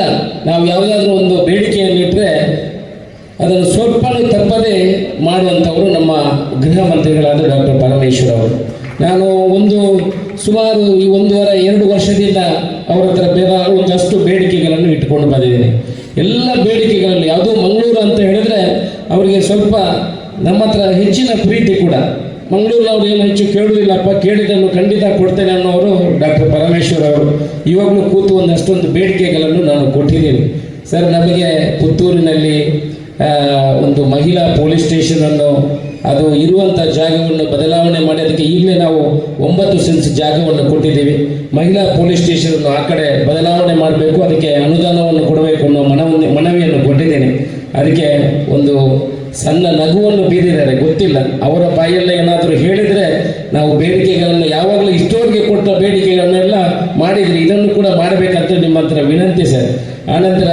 ಇಲ್ಲ. ನಾವು ಯಾವುದಾದ್ರೂ ಒಂದು ಬೇಡಿಕೆಯನ್ನು ಇಟ್ಟರೆ ಅದನ್ನು ಸ್ವಲ್ಪ ತಪ್ಪದೇ ಮಾಡುವಂಥವರು ನಮ್ಮ ಗೃಹ ಮಂತ್ರಿಗಳಾದ ಡಾಕ್ಟರ್ ಪರಮೇಶ್ವರ್ ಅವರು. ನಾನು ಒಂದು ಸುಮಾರು ಈ ಒಂದುವರೆ, ಎರಡು ವರ್ಷದಿಂದ ಅವರ ಹತ್ರ ಬೇರೆ ಒಂದಷ್ಟು ಬೇಡಿಕೆಗಳನ್ನು ಇಟ್ಟುಕೊಂಡು ಬಂದಿದ್ದೀನಿ. ಎಲ್ಲ ಬೇಡಿಕೆಗಳಲ್ಲಿ, ಯಾವುದು ಮಂಗಳೂರು ಅಂತ ಹೇಳಿದ್ರೆ ಅವರಿಗೆ ಸ್ವಲ್ಪ ನಮ್ಮತ್ರ ಹೆಚ್ಚಿನ ಪ್ರೀತಿ ಕೂಡ. ಮಂಗಳೂರಿನವ್ರು ಏನು ಹೆಚ್ಚು ಕೇಳುವುದಿಲ್ಲಪ್ಪ, ಕೇಳಿದ್ದನ್ನು ಖಂಡಿತ ಕೊಡ್ತೇನೆ ಅನ್ನೋರು ಇವಾಗಲೂ ಕೂತು ಒಂದಷ್ಟೊಂದು ಬೇಡಿಕೆಗಳನ್ನು ನಾನು ಕೊಟ್ಟಿದ್ದೀನಿ. ಸರ್, ನಮಗೆ ಪುತ್ತೂರಿನಲ್ಲಿ ಒಂದು ಮಹಿಳಾ ಪೊಲೀಸ್ ಸ್ಟೇಷನನ್ನು ಅದು ಇರುವಂಥ ಜಾಗವನ್ನು ಬದಲಾವಣೆ ಮಾಡಿ ಅದಕ್ಕೆ ಈಗಲೇ ನಾವು ಒಂಬತ್ತು ಸೆನ್ಸ್ ಜಾಗವನ್ನು ಕೊಟ್ಟಿದ್ದೀವಿ. ಮಹಿಳಾ ಪೊಲೀಸ್ ಸ್ಟೇಷನನ್ನು ಆ ಕಡೆ ಬದಲಾವಣೆ ಮಾಡಬೇಕು, ಅದಕ್ಕೆ ಅನುದಾನವನ್ನು ಕೊಡಬೇಕು ಅನ್ನೋ ಮನವನ್ನು, ಮನವಿಯನ್ನು ಕೊಟ್ಟಿದ್ದೇನೆ. ಅದಕ್ಕೆ ಒಂದು ಸಣ್ಣ ನಗುವನ್ನು ಬೀರಿದ್ದಾರೆ, ಗೊತ್ತಿಲ್ಲ. ಅವರ ಬಾಯಲ್ಲೇ ಏನಾದರೂ ಹೇಳಿದರೆ ನಾವು ಬೇಡಿಕೆಗಳನ್ನು ಯಾವಾಗಲೂ ಇಷ್ಟೋರಿಗೆ ಕೊಟ್ಟ ಬೇಡಿಕೆಗಳನ್ನೆಲ್ಲ ಮಾಡಿದ್ರಿ ಇದನ್ನು ಕೂಡ ಮಾಡಬೇಕಂತ ನಿಮ್ಮ ಹತ್ರ ವಿನಂತಿ ಸರ್. ಆನಂತರ